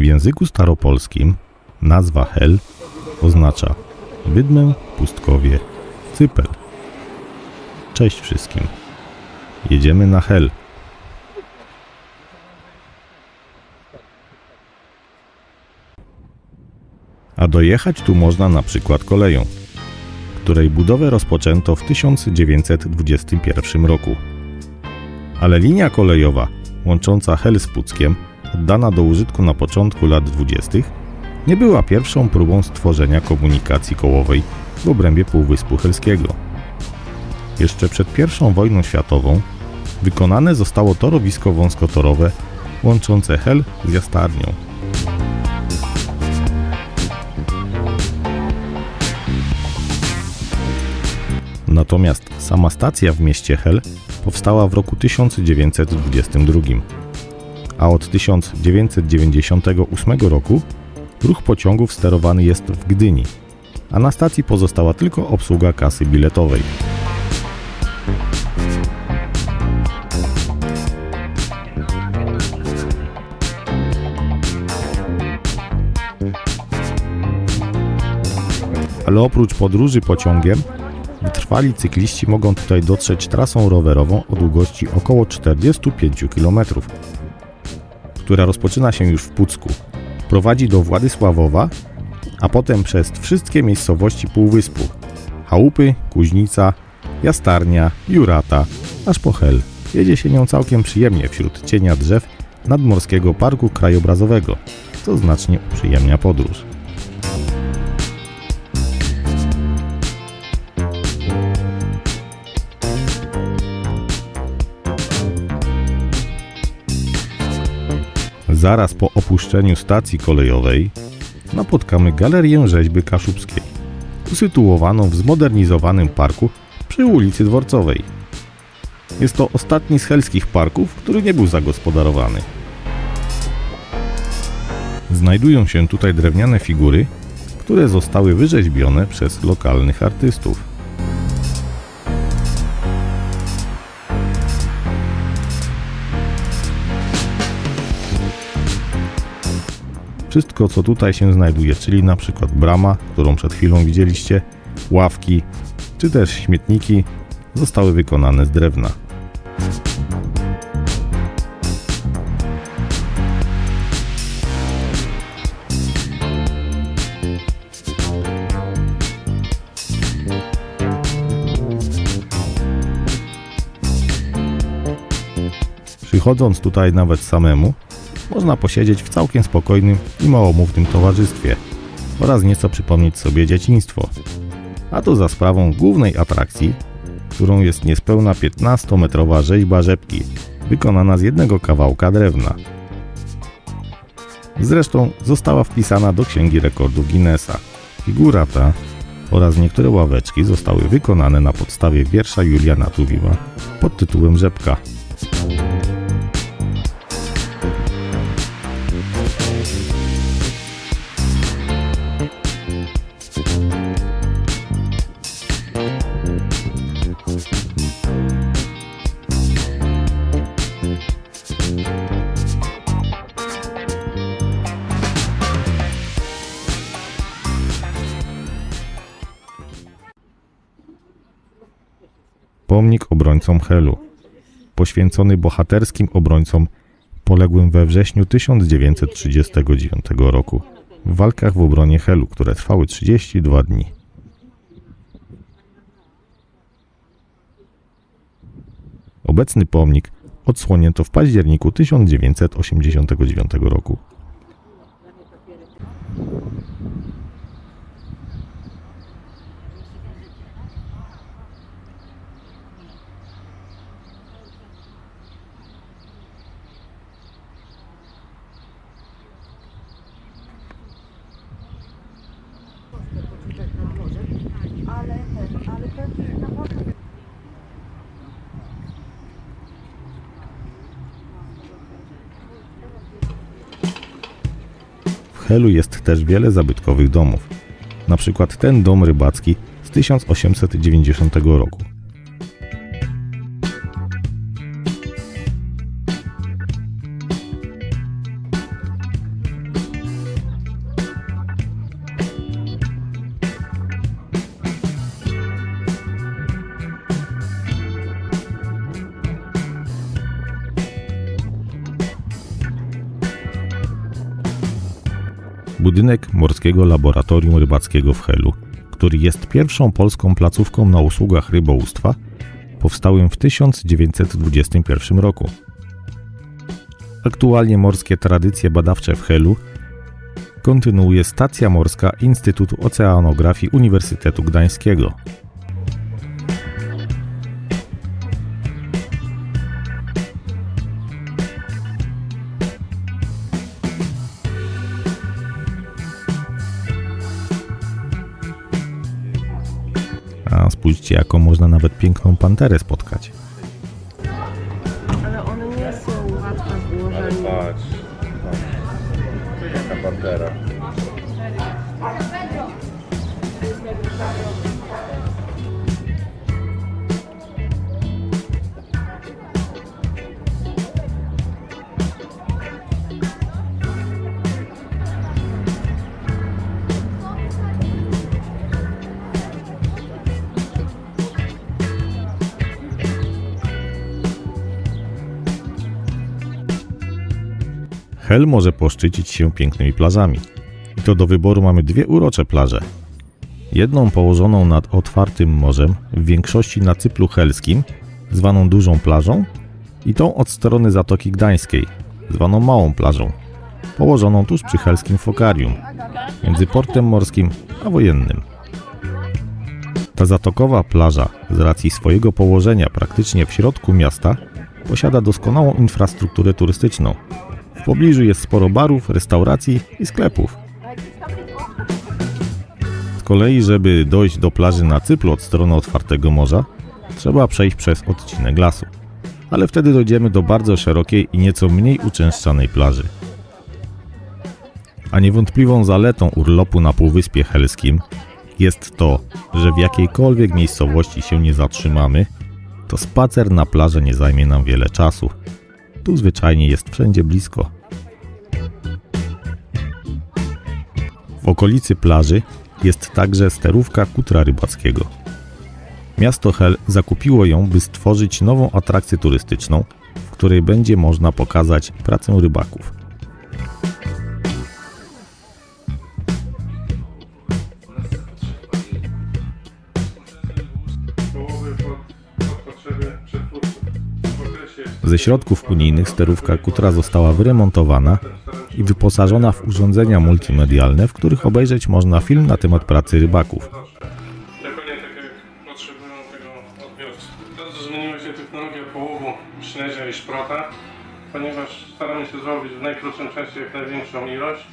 W języku staropolskim nazwa Hel oznacza wydmę, pustkowie, cypel. Cześć wszystkim. Jedziemy na Hel. A dojechać tu można na przykład koleją, której budowę rozpoczęto w 1921 roku. Ale linia kolejowa łącząca Hel z Puckiem, oddana do użytku na początku lat 20., nie była pierwszą próbą stworzenia komunikacji kołowej w obrębie Półwyspu Helskiego. Jeszcze przed I wojną światową wykonane zostało torowisko wąskotorowe łączące Hel z Jastarnią. Natomiast sama stacja w mieście Hel powstała w roku 1922, a od 1998 roku ruch pociągów sterowany jest w Gdyni, a na stacji pozostała tylko obsługa kasy biletowej. Ale oprócz podróży pociągiem, wytrwali cykliści mogą tutaj dotrzeć trasą rowerową o długości około 45 km, która rozpoczyna się już w Pucku. Prowadzi do Władysławowa, a potem przez wszystkie miejscowości Półwyspu. Chałupy, Kuźnica, Jastarnia, Jurata, aż po Hel. Jedzie się nią całkiem przyjemnie wśród cienia drzew nadmorskiego parku krajobrazowego, co znacznie uprzyjemnia podróż. Zaraz po opuszczeniu stacji kolejowej napotkamy Galerię Rzeźby Kaszubskiej, usytuowaną w zmodernizowanym parku przy ulicy Dworcowej. Jest to ostatni z helskich parków, który nie był zagospodarowany. Znajdują się tutaj drewniane figury, które zostały wyrzeźbione przez lokalnych artystów. Wszystko, co tutaj się znajduje, czyli na przykład brama, którą przed chwilą widzieliście, ławki, czy też śmietniki, zostały wykonane z drewna. Przychodząc tutaj nawet samemu, można posiedzieć w całkiem spokojnym i małomównym towarzystwie oraz nieco przypomnieć sobie dzieciństwo. A to za sprawą głównej atrakcji, którą jest niespełna 15-metrowa rzeźba rzepki, wykonana z jednego kawałka drewna. Zresztą została wpisana do Księgi Rekordów Guinnessa. Figura ta oraz niektóre ławeczki zostały wykonane na podstawie wiersza Juliana Tuwima pod tytułem Rzepka. Obrońcom Helu, poświęcony bohaterskim obrońcom poległym we wrześniu 1939 roku w walkach w obronie Helu, które trwały 32 dni. Obecny pomnik odsłonięto w październiku 1989 roku. ale ten, ale ten naprawdę W Helu jest też wiele zabytkowych domów. Na przykład ten dom rybacki z 1890 roku. Budynek Morskiego Laboratorium Rybackiego w Helu, który jest pierwszą polską placówką na usługach rybołówstwa, powstałym w 1921 roku. Aktualnie morskie tradycje badawcze w Helu kontynuuje Stacja Morska Instytutu Oceanografii Uniwersytetu Gdańskiego. Spójrzcie, jaką można nawet piękną panterę spotkać. Ale one nie są łatwe w ułożeniu. Patrz. Jaka pantera. Hel może poszczycić się pięknymi plażami. I to do wyboru mamy dwie urocze plaże. Jedną położoną nad otwartym morzem, w większości na cyplu helskim, zwaną dużą plażą, i tą od strony Zatoki Gdańskiej, zwaną małą plażą, położoną tuż przy helskim fokarium, między portem morskim a wojennym. Ta zatokowa plaża, z racji swojego położenia praktycznie w środku miasta, posiada doskonałą infrastrukturę turystyczną. W pobliżu jest sporo barów, restauracji i sklepów. Z kolei, żeby dojść do plaży na Cyplu od strony otwartego morza, trzeba przejść przez odcinek lasu. Ale wtedy dojdziemy do bardzo szerokiej i nieco mniej uczęszczanej plaży. A niewątpliwą zaletą urlopu na Półwyspie Helskim jest to, że w jakiejkolwiek miejscowości się nie zatrzymamy, to spacer na plażę nie zajmie nam wiele czasu. Tu zwyczajnie jest wszędzie blisko. W okolicy plaży jest także sterówka kutra rybackiego. Miasto Hel zakupiło ją, by stworzyć nową atrakcję turystyczną, w której będzie można pokazać pracę rybaków. Ze środków unijnych sterówka kutra została wyremontowana i wyposażona w urządzenia multimedialne, w których obejrzeć można film na temat pracy rybaków. Dokładnie tak jak potrzebują tego odbiorcy. Bardzo zmieniła się technologia połowu śledzia i szprota, ponieważ staramy się zrobić w najkrótszym czasie jak największą ilość.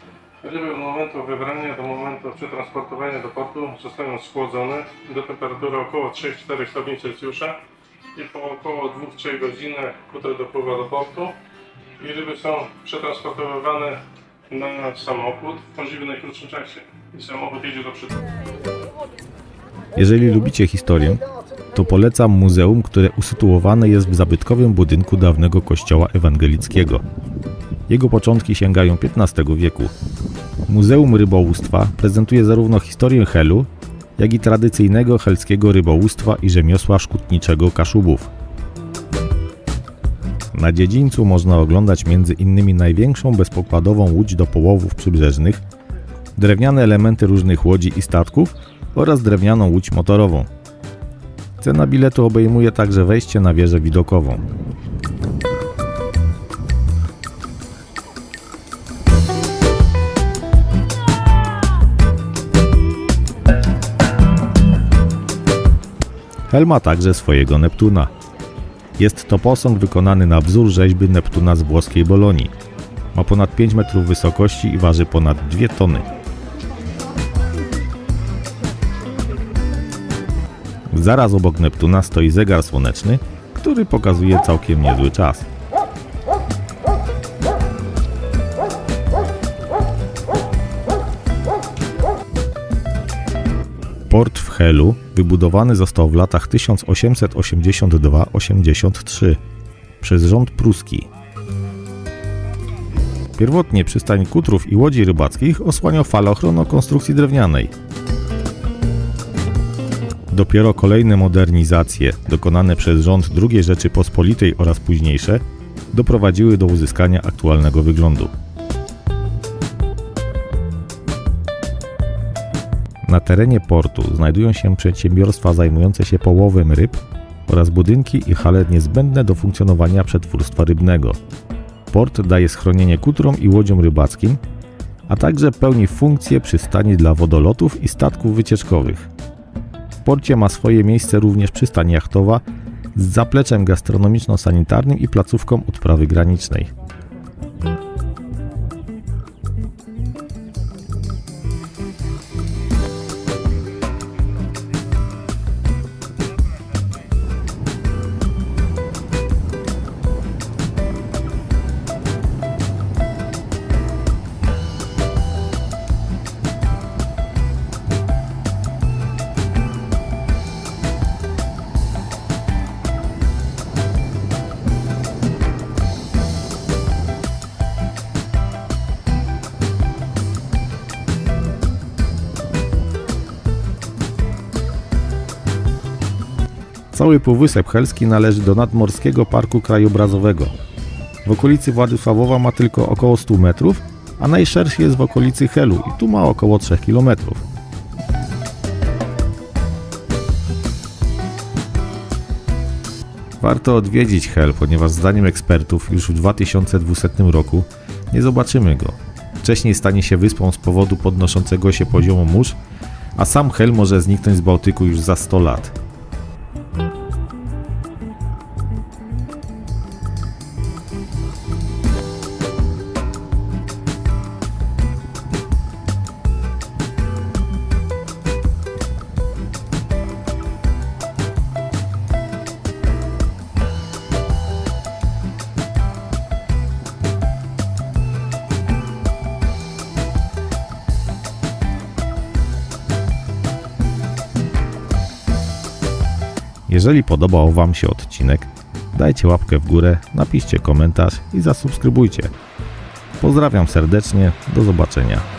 Ryby od momentu wybrania do momentu przetransportowania do portu zostają schłodzone do temperatury około 3-4 stopni Celsjusza i po około 2-3 godzinach kutry dopływa do portu i ryby są przetransportowywane na samochód w możliwie najkrótszym czasie. I samochód jedzie do przodu. Jeżeli lubicie historię, to polecam muzeum, które usytuowane jest w zabytkowym budynku dawnego kościoła ewangelickiego. Jego początki sięgają XV wieku. Muzeum Rybołówstwa prezentuje zarówno historię Helu, jak i tradycyjnego helskiego rybołówstwa i rzemiosła szkutniczego Kaszubów. Na dziedzińcu można oglądać m.in. największą bezpokładową łódź do połowów przybrzeżnych, drewniane elementy różnych łodzi i statków oraz drewnianą łódź motorową. Cena biletu obejmuje także wejście na wieżę widokową. Hel ma także swojego Neptuna. Jest to posąg wykonany na wzór rzeźby Neptuna z włoskiej Bolonii. Ma ponad 5 metrów wysokości i waży ponad 2 tony. Zaraz obok Neptuna stoi zegar słoneczny, który pokazuje całkiem niezły czas. Port w Helu wybudowany został w latach 1882-83 przez rząd pruski. Pierwotnie przystań kutrów i łodzi rybackich osłaniał falochron o konstrukcji drewnianej. Dopiero kolejne modernizacje, dokonane przez rząd II Rzeczypospolitej oraz późniejsze, doprowadziły do uzyskania aktualnego wyglądu. Na terenie portu znajdują się przedsiębiorstwa zajmujące się połowem ryb oraz budynki i hale niezbędne do funkcjonowania przetwórstwa rybnego. Port daje schronienie kutrom i łodziom rybackim, a także pełni funkcję przystani dla wodolotów i statków wycieczkowych. W porcie ma swoje miejsce również przystań jachtowa z zapleczem gastronomiczno-sanitarnym i placówką odprawy granicznej. Cały Półwysep Helski należy do nadmorskiego parku krajobrazowego. W okolicy Władysławowa ma tylko około 100 metrów, a najszerszy jest w okolicy Helu i tu ma około 3 kilometrów. Warto odwiedzić Hel, ponieważ zdaniem ekspertów już w 2200 roku nie zobaczymy go. Wcześniej stanie się wyspą z powodu podnoszącego się poziomu mórz, a sam Hel może zniknąć z Bałtyku już za 100 lat. Jeżeli podobał Wam się odcinek, dajcie łapkę w górę, napiszcie komentarz i zasubskrybujcie. Pozdrawiam serdecznie, do zobaczenia.